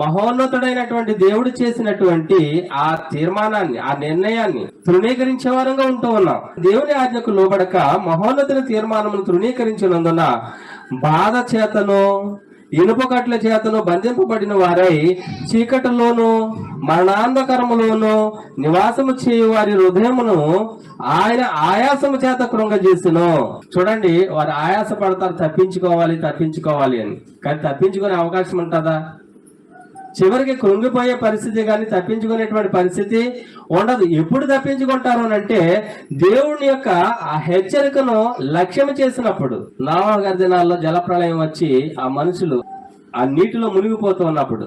మహోన్నతుడైనటువంటి దేవుడు చేసినటువంటి ఆ తీర్మానాన్ని ఆ నిర్ణయాన్ని తృణీకరించే వారంగా ఉంటూ ఉన్నాం. దేవుని ఆజ్ఞకు లోబడక మహోన్నతుల తీర్మానమును తృణీకరించినందున బాధ చేతను ఇనుప కట్ల చేతను బంధింపబడిన వారై చీకటిలోను మరణాంధకరములోను నివాసము చేయు వారి హృదయమును ఆయన ఆయాసము చేత కృంగజేసును. చూడండి వారు ఆయాస పడతారు తప్పించుకోవాలి తప్పించుకోవాలి అని. కానీ తప్పించుకునే అవకాశం ఉంటుందా? చివరికి కృంగిపోయే పరిస్థితి కానీ తప్పించుకునేటువంటి పరిస్థితి ఉండదు. ఎప్పుడు తప్పించుకుంటారు అని అంటే దేవుని యొక్క ఆ హెచ్చరికను లక్ష్యం చేసినప్పుడు నావా గారి దినాల్లో జలప్రళయం వచ్చి ఆ మనుషులు ఆ నీటిలో మునిగిపోతూ ఉన్నప్పుడు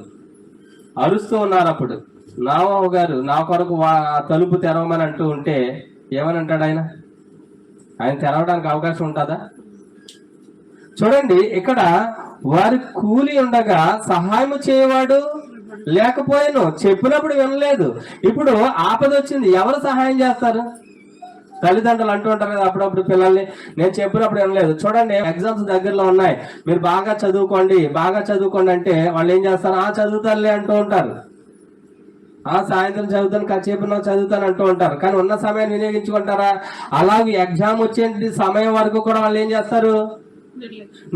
అరుస్తూ ఉన్నారు అప్పుడు నావాహు గారు నా కొరకు వా- ఆ తలుపు తెరవమని అంటూ ఉంటే ఏమని అంటాడు ఆయన? ఆయన తెరవడానికి అవకాశం ఉంటుందా? చూడండి ఇక్కడ వారి కూలి ఉండగా సహాయం చేయవాడు లేకపోయాను. చెప్పినప్పుడు వినలేదు. ఇప్పుడు ఆపద వచ్చింది. ఎవరు సహాయం చేస్తారు? తల్లిదండ్రులు అంటూ ఉంటారు కదా అప్పుడప్పుడు పిల్లల్ని. నేను చెప్పినప్పుడు వినలేదు. చూడండి ఎగ్జామ్స్ దగ్గరలో ఉన్నాయి. మీరు బాగా చదువుకోండి బాగా చదువుకోండి అంటే వాళ్ళు ఏం చేస్తారు? ఆ చదువుతారులే అంటూ ఉంటారు. ఆ సాయంత్రం చదువుతాను కాసేపు నా చదువుతాను అంటూ ఉంటారు. కానీ ఉన్న సమయాన్ని వినియోగించుకుంటారా? అలాగే ఎగ్జామ్ వచ్చే సమయం వరకు కూడా వాళ్ళు ఏం చేస్తారు?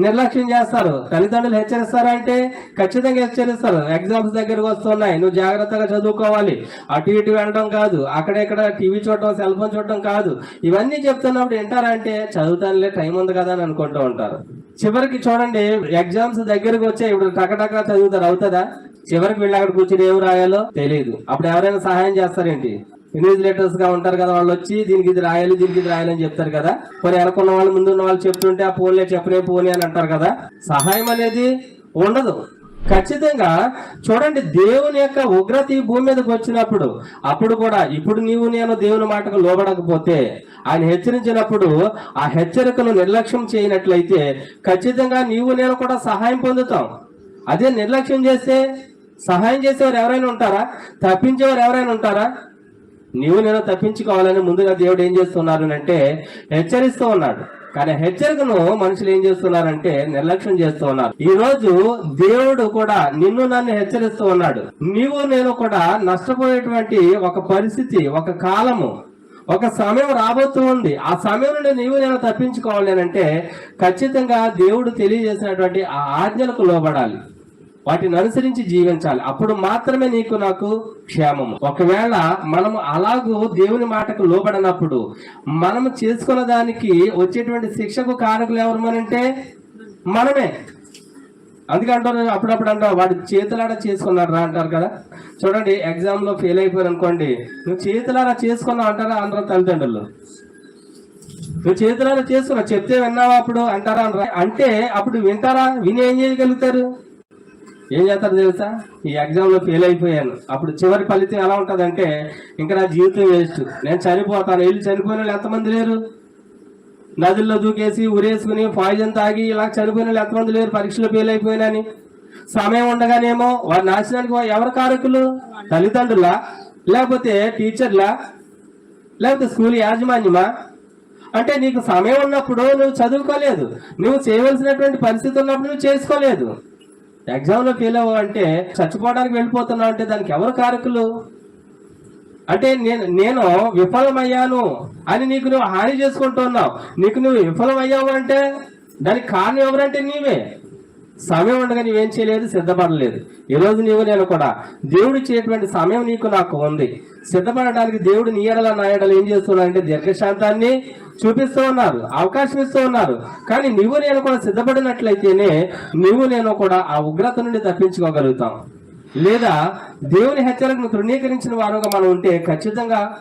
నిర్లక్ష్యం చేస్తారు. తల్లిదండ్రులు హెచ్చరిస్తారా అంటే ఖచ్చితంగా హెచ్చరిస్తారు. ఎగ్జామ్స్ దగ్గరకు వస్తున్నాయి. నువ్వు జాగ్రత్తగా చదువుకోవాలి. అటు ఇటు వెళ్ళడం కాదు. అక్కడెక్కడ టీవీ చూడటం సెల్ ఫోన్ చూడటం కాదు. ఇవన్నీ చెప్తున్నప్పుడు వింటారా అంటే చదువుతానులే టైం ఉంది కదా అని అనుకుంటూ ఉంటారు. చివరికి చూడండి ఎగ్జామ్స్ దగ్గరకు వచ్చే ఇప్పుడు టకటక చదువుతారు. అవుతుందా? చివరికి వీళ్ళు అక్కడ కూర్చొని ఏం రాయాలో తెలియదు అప్పుడు ఎవరైనా సహాయం చేస్తారేంటి? ఇన్విజిలేటర్స్గా ఉంటారు కదా వాళ్ళు వచ్చి దీనికి ఇది రాయాలి దీనికి ఇది రాయాలని చెప్తారు కదా. కొన్ని వెనకున్న వాళ్ళు ముందున్న వాళ్ళు చెప్తుంటే ఆ పోలే చెప్పలే పోనీ అని అంటారు కదా. సహాయం అనేది ఉండదు. ఖచ్చితంగా చూడండి దేవుని యొక్క ఉగ్రత ఈ భూమి మీదకి వచ్చినప్పుడు అప్పుడు కూడా ఇప్పుడు నీవు నేను దేవుని మాటకు లోబడకపోతే ఆయన హెచ్చరించినప్పుడు ఆ హెచ్చరికను నిర్లక్ష్యం చేయనట్లయితే ఖచ్చితంగా నీవు నేను కూడా సహాయం పొందుతాం. అదే నిర్లక్ష్యం చేస్తే సహాయం చేసేవారు ఎవరైనా ఉంటారా? తప్పించేవారు ఎవరైనా ఉంటారా? నీవు నేను తప్పించుకోవాలని ముందుగా దేవుడు ఏం చేస్తున్నారు అంటే హెచ్చరిస్తూ ఉన్నాడు. కానీ హెచ్చరికను మనుషులు ఏం చేస్తున్నారంటే నిర్లక్ష్యం చేస్తూ ఉన్నారు. ఈ రోజు దేవుడు కూడా నిన్ను నన్ను హెచ్చరిస్తూ ఉన్నాడు. నీవు నేను కూడా నష్టపోయేటువంటి ఒక పరిస్థితి ఒక కాలము ఒక సమయం రాబోతూ ఉంది. ఆ సమయం నుండి నీవు నేను తప్పించుకోవాలి అంటే ఖచ్చితంగా దేవుడు తెలియజేసినటువంటి ఆ ఆజ్ఞలకు లోబడాలి. వాటిని అనుసరించి జీవించాలి. అప్పుడు మాత్రమే నీకు నాకు క్షేమము. ఒకవేళ మనము అలాగూ దేవుని మాటకు లోబడినప్పుడు మనము చేసుకున్న దానికి వచ్చేటువంటి శిక్షకు కారకులు ఎవరు మనంటే మనమే. అందుకే అంటారు అప్పుడప్పుడు అంటారు వాడు చేతులాడ చేసుకున్నాడు రా అంటారు కదా. చూడండి ఎగ్జామ్లో ఫెయిల్ అయిపోయారు అనుకోండి నువ్వు చేతులారా చేసుకున్నావు అంటారా అందరూ తల్లిదండ్రులు. నువ్వు చేతులారా చేసుకున్నావు చెప్తే విన్నావా అప్పుడు? అంటారా అంటే అప్పుడు వింటారా? విని ఏం చేయగలుగుతారు? ఏం చేస్తారు తెలుసా? ఈ ఎగ్జామ్లో ఫెయిల్ అయిపోయాను. అప్పుడు చివరి ఫలితం ఎలా ఉంటుందంటే ఇంకా నా జీవితం వేస్ట్. నేను చనిపోతాను. వెళ్ళి చనిపోయిన వాళ్ళు ఎంతమంది లేరు? నదుల్లో దూకేసి ఉరేసుకుని పాయిజన్ తాగి ఇలా చనిపోయిన వాళ్ళు ఎంతమంది లేరు? పరీక్షలో ఫెయిల్ అయిపోయినని. సమయం ఉండగానేమో వారి నాశనానికి వా- ఎవరు కారకులు? తల్లిదండ్రులా? లేకపోతే టీచర్లా? లేకపోతే స్కూల్ యాజమాన్యమా? అంటే నీకు సమయం ఉన్నప్పుడు నువ్వు చదువుకోలేదు. నువ్వు చేయవలసినటువంటి పరిస్థితి ఉన్నప్పుడు నువ్వు చేసుకోలేదు. ఎగ్జామ్లో ఫెయిల్ అవ్వ అంటే చచ్చిపోవడానికి వెళ్ళిపోతున్నావు అంటే దానికి ఎవరు కారకులు? అంటే నేను నేను విఫలమయ్యాను అని నీకు నువ్వు హాని చేసుకుంటున్నావు. నీకు నువ్వు విఫలమయ్యావు అంటే దానికి కారణం ఎవరంటే నీవే. సమయం ఉండగా నీవేం చేయలేదు సిద్ధపడలేదు. ఈ రోజు నీవు నేను కూడా దేవుడు ఇచ్చేటువంటి సమయం నీకు నాకు ఉంది. సిద్ధపడడానికి దేవుడు నీ ఎడల నా ఎడల ఏం చేస్తున్నాడంటే దీర్ఘశాంతాన్ని చూపిస్తూ ఉన్నారు అవకాశం ఇస్తూ ఉన్నారు. కానీ నువ్వు నేను కూడా సిద్ధపడినట్లయితేనే నువ్వు నేను కూడా ఆ ఉగ్రత నుండి తప్పించుకోగలుగుతాం. లేదా దేవుని హెచ్చరికను తృణీకరించిన వారుగా మనం ఉంటే ఖచ్చితంగా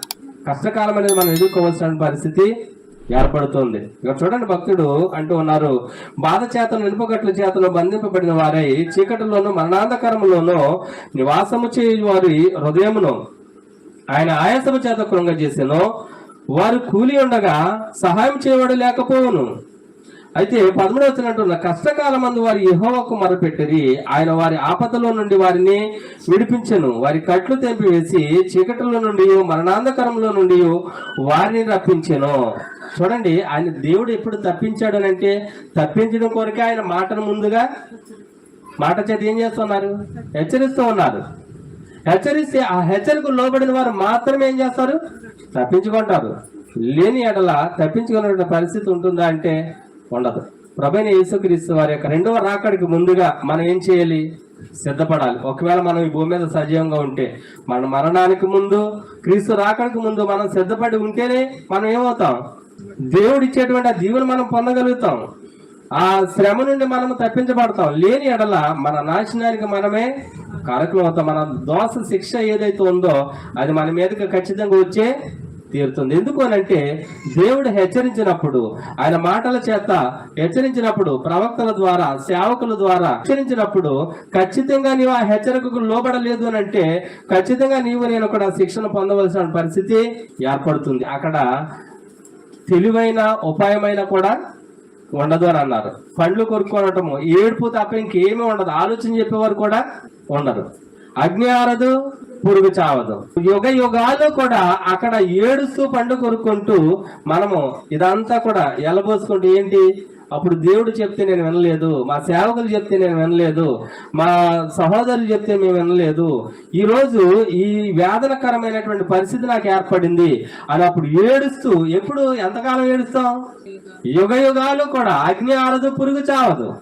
కష్టకాలం అనేది మనం ఎదుర్కోవాల్సిన పరిస్థితి ఏర్పడుతుంది. ఇక చూడండి భక్తుడు అంటూ ఉన్నారు బాధ చేతను నిలుపగట్ల చేతను బంధింపబడిన వారై చీకటిలోను మరణాంధకరములోను నివాసము చేయు వారి హృదయమును ఆయన ఆయాసము చేత కృంగజేసెను. వారు కూలి ఉండగా సహాయం చేయవాడు లేకపోవును. అయితే పదమూడు వచ్చినట్టున్న కష్టకాలం అందు వారి యహోవకు మొరపెట్టిరి. ఆయన వారి ఆపదలో నుండి వారిని విడిపించను. వారి కట్లు తెంపివేసి చీకటిలో నుండి మరణాంధకరంలో నుండి వారిని రప్పించను. చూడండి ఆయన దేవుడు ఎప్పుడు తప్పించాడు అని అంటే తప్పించడం కొరకే ఆయన మాటను ముందుగా మాట చేత ఏం చేస్తున్నారు? హెచ్చరిస్తూ ఉన్నారు. హెచ్చరిస్తే ఆ హెచ్చరికకు లోబడిన వారు మాత్రమే ఏం చేస్తారు? తప్పించుకుంటారు. లేని ఎడల తప్పించుకునే పరిస్థితి ఉంటుందా అంటే ఉండదు. ప్రభైన యేసుక్రీస్తు వారి యొక్క రెండవ రాకడికి ముందుగా మనం ఏం చేయాలి? సిద్ధపడాలి. ఒకవేళ మనం ఈ భూమి మీద సజీవంగా ఉంటే మన మరణానికి ముందు క్రీస్తు రాకడికి ముందు మనం సిద్ధపడి ఉంటేనే మనం ఏమవుతాం? దేవుడు ఇచ్చేటువంటి ఆ దీవులు మనం పొందగలుగుతాం. ఆ శ్రమ నుండి మనం తప్పించబడతాం. లేని ఎడల మన నాశనానికి మనమే కారకులు అవుతాం మన దోష శిక్ష ఏదైతే ఉందో అది మన మీదకి ఖచ్చితంగా వచ్చే తీరుతుంది. ఎందుకు అనంటే దేవుడు హెచ్చరించినప్పుడు ఆయన మాటల చేత హెచ్చరించినప్పుడు ప్రవక్తల ద్వారా సేవకుల ద్వారా హెచ్చరించినప్పుడు ఖచ్చితంగా నీవు ఆ హెచ్చరికకు లోబడలేదు అని అంటే ఖచ్చితంగా నీవు నేను కూడా శిక్షణ పొందవలసిన పరిస్థితి ఏర్పడుతుంది. అక్కడ తెలివైన ఉపాయమైన కూడా ఉండదు అని అన్నారు. పండ్లు కొరుక్కోవటము ఏడుపు తప్ప ఇంకేమీ ఉండదు. ఆలోచన చెప్పేవారు కూడా ఉండరు. అగ్ని ఆరదు పురుగు చావదు. యుగ యుగాలు కూడా అక్కడ ఏడుస్తూ పండు కొరుక్కుంటూ మనము ఇదంతా కూడా ఎలబోసుకుంటూ ఏంటి? అప్పుడు దేవుడు చెప్తే నేను వినలేదు మా సేవకులు చెప్తే నేను వినలేదు మా సహోదరులు చెప్తే మేము వినలేదు. ఈరోజు ఈ వేదనకరమైనటువంటి పరిస్థితి నాకు ఏర్పడింది. అని అప్పుడు ఏడుస్తూ ఎప్పుడు? ఎంతకాలం ఏడుస్తాం? యుగ యుగాలు కూడా అగ్ని ఆరదు పురుగు చావదు.